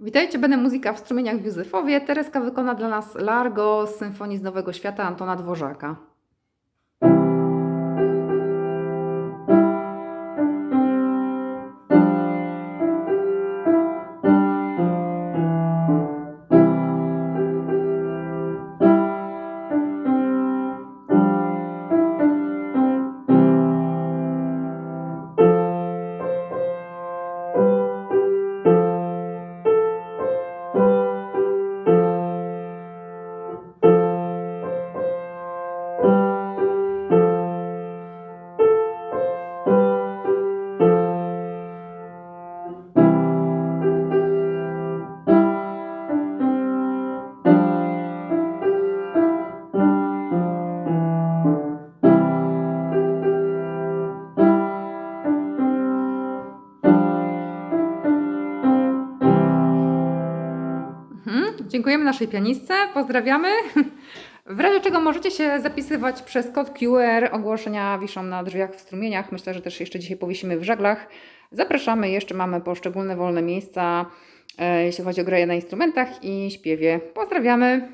Witajcie, będę muzyka w strumieniach w Józefowie. Tereska wykona dla nas Largo z Symfonii z Nowego Świata Antona Dworzaka. Mhm. Dziękujemy naszej pianistce, pozdrawiamy. W razie czego możecie się zapisywać przez kod QR. Ogłoszenia wiszą na drzwiach w strumieniach. Myślę, że też jeszcze dzisiaj powiesimy w żaglach. Zapraszamy, jeszcze mamy poszczególne wolne miejsca, e, jeśli chodzi o grę na instrumentach i śpiewie. Pozdrawiamy.